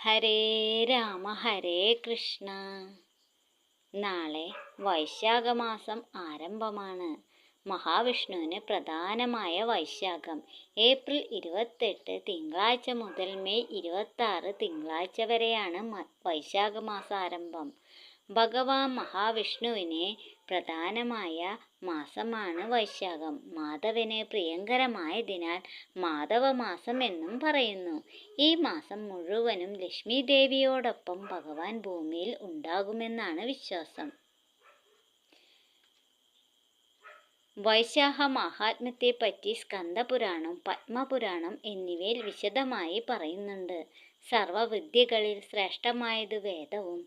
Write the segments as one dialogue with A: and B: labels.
A: ഹരേ രാമ ഹരേ കൃഷ്ണ. നാളെ വൈശാഖമാസം ആരംഭമാണ്. മഹാവിഷ്ണുവിന് പ്രധാനമായ വൈശാഖം. ഏപ്രിൽ ഇരുപത്തെട്ട് തിങ്കളാഴ്ച മുതൽ മെയ് ഇരുപത്താറ് തിങ്കളാഴ്ച വരെയാണ് വൈശാഖമാസാരംഭം. ഭഗവാൻ മഹാവിഷ്ണുവിനെ പ്രധാനമായ മാസമാണ് വൈശാഖം. മാധവന് പ്രിയങ്കരമായതിനാൽ മാധവമാസം എന്നും പറയുന്നു. ഈ മാസം മുഴുവനും ലക്ഷ്മി ദേവിയോടൊപ്പം ഭഗവാൻ ഭൂമിയിൽ ഉണ്ടാകുമെന്നാണ് വിശ്വാസം. വൈശാഖ മഹാത്മ്യത്തെപ്പറ്റി സ്കന്ദപുരാണം പത്മപുരാണം എന്നിവയിൽ വിശദമായി പറയുന്നുണ്ട്. സർവവിദ്യകളിൽ ശ്രേഷ്ഠമായത് വേദവും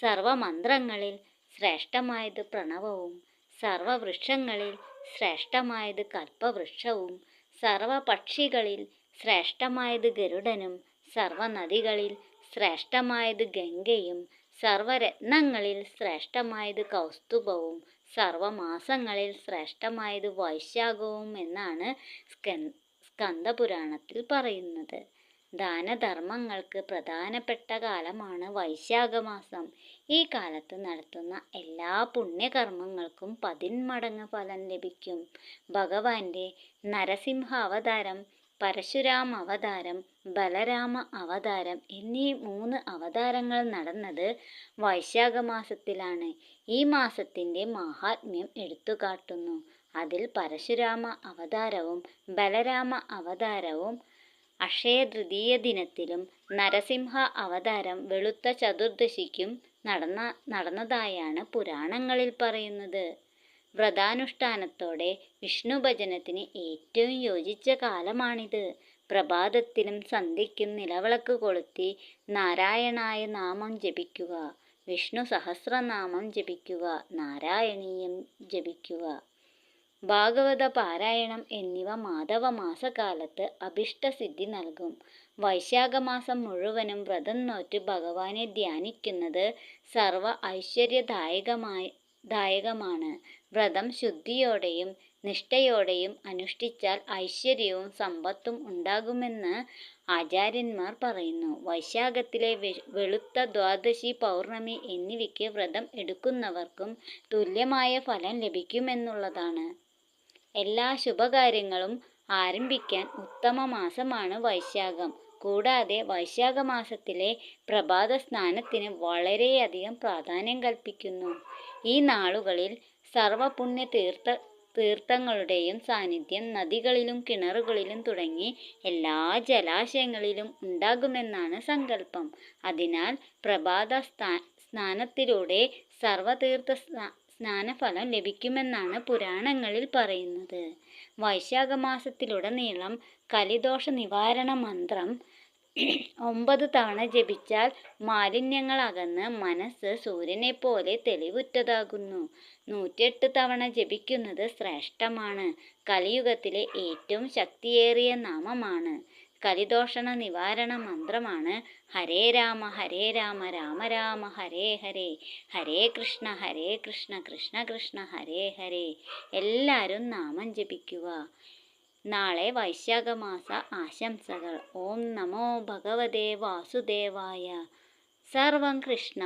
A: സർവമന്ത്രങ്ങളിൽ ശ്രേഷ്ഠമായത് പ്രണവവും സർവവൃക്ഷങ്ങളിൽ ശ്രേഷ്ഠമായത് കൽപ്പവൃക്ഷവും സർവപക്ഷികളിൽ ശ്രേഷ്ഠമായത് ഗരുഡനും സർവനദികളിൽ ശ്രേഷ്ഠമായത് ഗംഗയും സർവരത്നങ്ങളിൽ ശ്രേഷ്ഠമായത് കൗസ്തുഭവും സർവമാസങ്ങളിൽ ശ്രേഷ്ഠമായത് വൈശാഖവും എന്നാണ് സ്കന്ദപുരാണത്തിൽ പറയുന്നത്. ദാനധർമ്മങ്ങൾക്ക് പ്രധാനപ്പെട്ട കാലമാണ് വൈശാഖമാസം. ഈ കാലത്ത് നടത്തുന്ന എല്ലാ പുണ്യകർമ്മങ്ങൾക്കും പതിന്മടങ്ങ് ഫലം ലഭിക്കും. ഭഗവാന്റെ നരസിംഹ അവതാരം പരശുരാമ അവതാരം ബലരാമ അവതാരം എന്നീ മൂന്ന് അവതാരങ്ങൾ നടന്നത് വൈശാഖ മാസത്തിലാണ് ഈ മാസത്തിന്റെ മാഹാത്മ്യം എടുത്തുകാട്ടുന്നു. അതിൽ പരശുരാമ അവതാരവും ബലരാമ അവതാരവും അക്ഷയ തൃതീയ ദിനത്തിലും നരസിംഹ അവതാരം വെളുത്ത ചതുർദശിക്കും നടന്ന നടന്നതായാണ് പുരാണങ്ങളിൽ പറയുന്നത്. വ്രതാനുഷ്ഠാനത്തോടെ വിഷ്ണു ഭജനത്തിന് ഏറ്റവും യോജിച്ച കാലമാണിത്. പ്രഭാതത്തിലും സന്ധ്യയ്ക്കും നിലവിളക്ക് കൊളുത്തി നാരായണായ നാമം ജപിക്കുക വിഷ്ണു സഹസ്രനാമം ജപിക്കുക നാരായണീയം ജപിക്കുക. ഭാഗവത പാരായണം എന്നിവ മാധവ മാസകാലത്ത് അഭിഷ്ടസിദ്ധി നൽകും. വൈശാഖമാസം മുഴുവനും വ്രതം നോറ്റ് ഭഗവാനെ ധ്യാനിക്കുന്നത് സർവ ഐശ്വര്യദായകമായ ദായകമാണ്. വ്രതം ശുദ്ധിയോടെയും നിഷ്ഠയോടെയും അനുഷ്ഠിച്ചാൽ ഐശ്വര്യവും സമ്പത്തും ഉണ്ടാകുമെന്ന് ആചാര്യന്മാർ പറയുന്നു. വൈശാഖത്തിലെ വെളുത്ത ദ്വാദശി പൗർണമി എന്നിവയ്ക്ക് വ്രതം എടുക്കുന്നവർക്കും തുല്യമായ ഫലം ലഭിക്കുമെന്നുള്ളതാണ്. എല്ലാ ശുഭകാര്യങ്ങളും ആരംഭിക്കാൻ ഉത്തമ മാസമാണ് വൈശാഖം. കൂടാതെ വൈശാഖ മാസത്തിലെ പ്രഭാത സ്നാനത്തിന് വളരെയധികം പ്രാധാന്യം കൽപ്പിക്കുന്നു. ഈ നാളുകളിൽ സർവപുണ്യ തീർത്ഥ തീർത്ഥങ്ങളുടെയും സാന്നിധ്യം നദികളിലും കിണറുകളിലും തുടങ്ങി എല്ലാ ജലാശയങ്ങളിലും ഉണ്ടാകുമെന്നാണ് സങ്കല്പം. അതിനാൽ പ്രഭാത സ്നാനത്തിലൂടെ സർവതീർത്ഥ സ്നാനഫലം ലഭിക്കുമെന്നാണ് പുരാണങ്ങളിൽ പറയുന്നത്. വൈശാഖ മാസത്തിലുടനീളം കലിദോഷ നിവാരണ മന്ത്രം ഒമ്പത് തവണ ജപിച്ചാൽ മാലിന്യങ്ങൾ അകന്ന് മനസ്സ് സൂര്യനെ പോലെ തെളിവുറ്റതാകുന്നു. നൂറ്റെട്ട് തവണ ജപിക്കുന്നത് ശ്രേഷ്ഠമാണ്. കലിയുഗത്തിലെ ഏറ്റവും ശക്തിയേറിയ നാമമാണ്. കലിദോഷണ നിവാരണ മന്ത്രമാണ്. ഹരേ രാമ ഹരേ രാമ രാമ രാമ ഹരേ ഹരേ. ഹരേ കൃഷ്ണ ഹരേ കൃഷ്ണ കൃഷ്ണ കൃഷ്ണ ഹരേ ഹരേ. എല്ലാവരും നാമം ജപിക്കുക. നാളെ വൈശാഖമാസ ആശംസകൾ. ഓം നമോ ഭഗവതേ വാസുദേവായ. സർവം കൃഷ്ണ